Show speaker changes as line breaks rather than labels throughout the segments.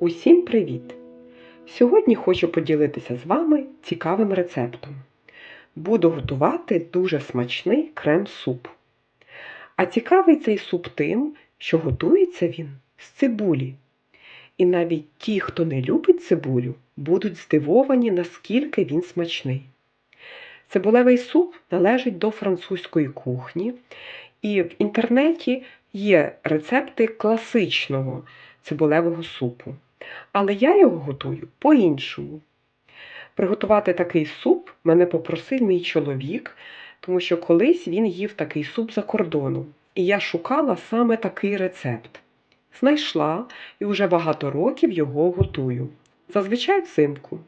Усім привіт! Сьогодні хочу поділитися з вами цікавим рецептом. Буду готувати дуже смачний крем-суп. А цікавий цей суп тим, що готується він з цибулі. І навіть ті, хто не любить цибулю, будуть здивовані, наскільки він смачний. Цибулевий суп належить до французької кухні, і в інтернеті є рецепти класичного цибулевого супу. Але я його готую по-іншому. Приготувати такий суп мене попросив мій чоловік, тому що колись він їв такий суп за кордоном. І я шукала саме такий рецепт. Знайшла і вже багато років його готую. Зазвичай взимку.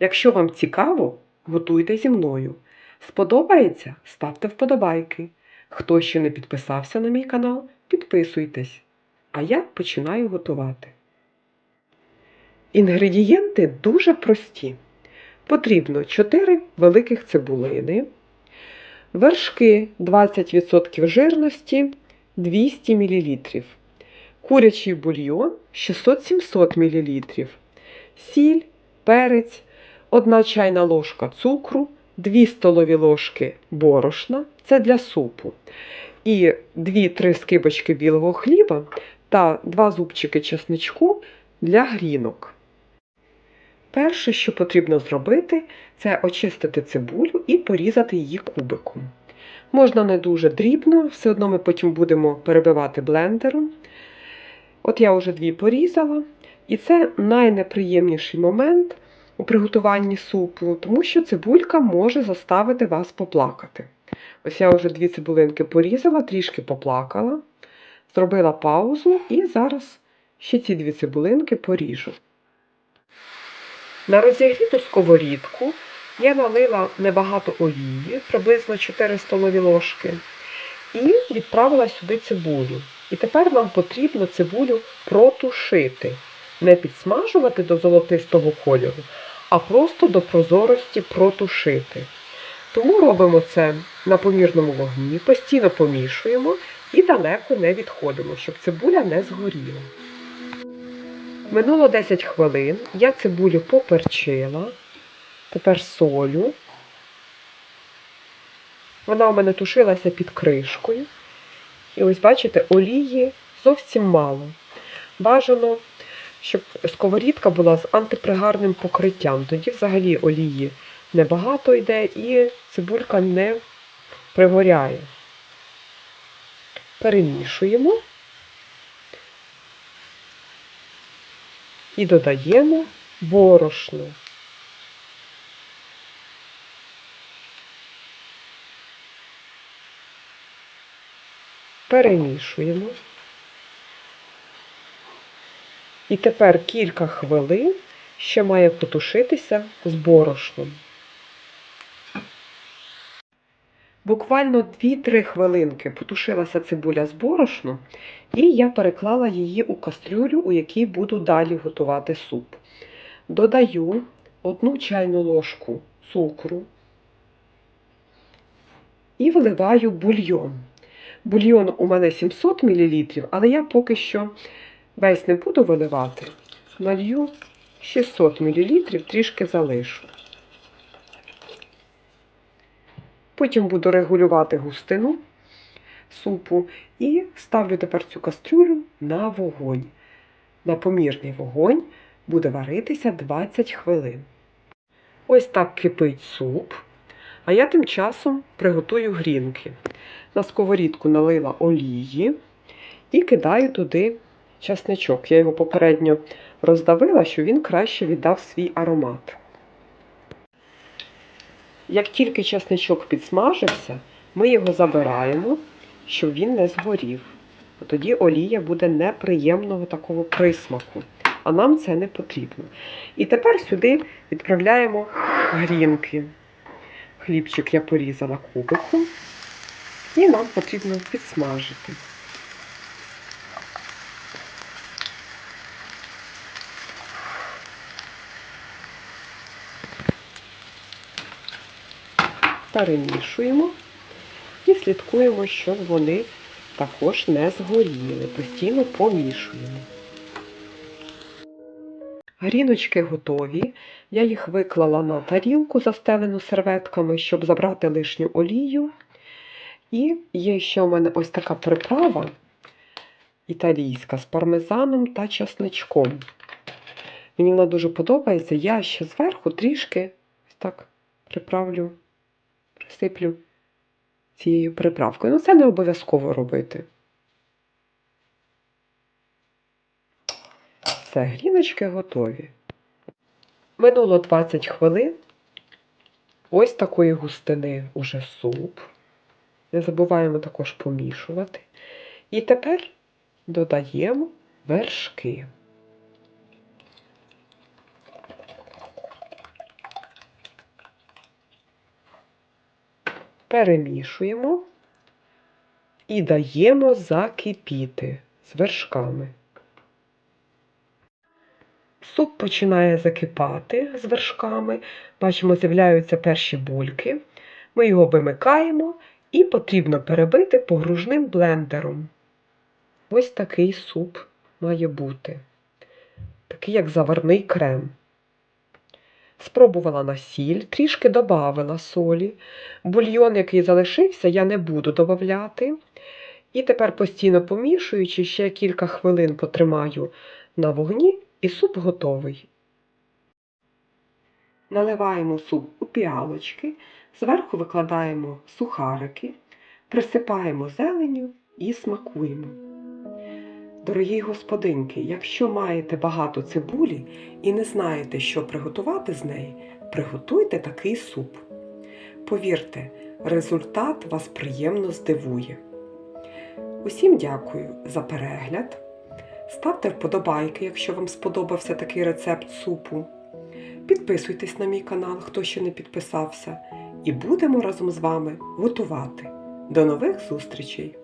Якщо вам цікаво, готуйте зі мною. Сподобається? Ставте вподобайки. Хто ще не підписався на мій канал, підписуйтесь. А я починаю готувати. Інгредієнти дуже прості. Потрібно 4 великих цибулини, вершки 20% жирності 200 мл, курячий бульйон 600-700 мл, сіль, перець, 1 чайна ложка цукру, 2 столові ложки борошна це для супу, і 2-3 скибочки білого хліба та 2 зубчики чесничку для грінок. Перше, що потрібно зробити, це очистити цибулю і порізати її кубиком. Можна не дуже дрібно, все одно ми потім будемо перебивати блендером. От я вже дві порізала, і це найнеприємніший момент у приготуванні супу, тому що цибулька може заставити вас поплакати. Ось я вже дві цибулинки порізала, трішки поплакала, зробила паузу і зараз ще ці дві цибулинки поріжу. На розігріту сковорідку я налила небагато олії, приблизно 4 столові ложки, і відправила сюди цибулю. І тепер нам потрібно цибулю протушити, не підсмажувати до золотистого кольору, а просто до прозорості протушити. Тому робимо це на помірному вогні, постійно помішуємо і далеко не відходимо, щоб цибуля не згоріла. Минуло 10 хвилин, я цибулю поперчила, тепер солю. Вона у мене тушилася під кришкою. І ось, бачите, олії зовсім мало. Бажано, щоб сковорідка була з антипригарним покриттям. Тоді взагалі олії небагато йде і цибулька не пригоряє. Перемішуємо. І додаємо борошно. Перемішуємо. І тепер кілька хвилин ще має потушитися з борошном. Буквально 2-3 хвилинки потушилася цибуля з борошном, і я переклала її у кастрюлю, у якій буду далі готувати суп. Додаю 1 чайну ложку цукру і вливаю бульйон. Бульйон у мене 700 мл, але я поки що весь не буду виливати. Налью 600 мл, трішки залишу. Потім буду регулювати густину супу і ставлю тепер цю кастрюлю на вогонь. На помірний вогонь буде варитися 20 хвилин. Ось так кипить суп. А я тим часом приготую грінки. На сковорідку налила олії і кидаю туди часничок. Я його попередньо роздавила, щоб він краще віддав свій аромат. Як тільки часничок підсмажився, ми його забираємо, щоб він не згорів. Тоді олія буде неприємного такого присмаку, а нам це не потрібно. І тепер сюди відправляємо грінки. Хлібчик я порізала кубиком, і нам потрібно підсмажити. Перемішуємо і слідкуємо, щоб вони також не згоріли. Постійно помішуємо. Гріночки готові. Я їх виклала на тарілку, застелену серветками, щоб забрати лишню олію. І є ще у мене ось така приправа італійська з пармезаном та часничком. Мені вона дуже подобається. Я ще зверху трішки ось так приправлю, присиплю цією приправкою. Ну, це не обов'язково робити. Все, гріночки готові. Минуло 20 хвилин. Ось такої густини уже суп. Не забуваємо також помішувати. І тепер додаємо вершки. Перемішуємо і даємо закипіти з вершками. Суп починає закипати з вершками. Бачимо, з'являються перші бульки. Ми його вимикаємо і потрібно перебити погружним блендером. Ось такий суп має бути. Такий, як заварний крем. Спробувала на сіль, трішки додавила солі. Бульйон, який залишився, я не буду додавати. І тепер постійно помішуючи, ще кілька хвилин потримаю на вогні, і суп готовий. Наливаємо суп у піалочки, зверху викладаємо сухарики, присипаємо зеленю і смакуємо. Дорогі господинки, якщо маєте багато цибулі і не знаєте, що приготувати з неї, приготуйте такий суп. Повірте, результат вас приємно здивує. Усім дякую за перегляд. Ставте вподобайки, якщо вам сподобався такий рецепт супу. Підписуйтесь на мій канал, хто ще не підписався, і будемо разом з вами готувати. До нових зустрічей!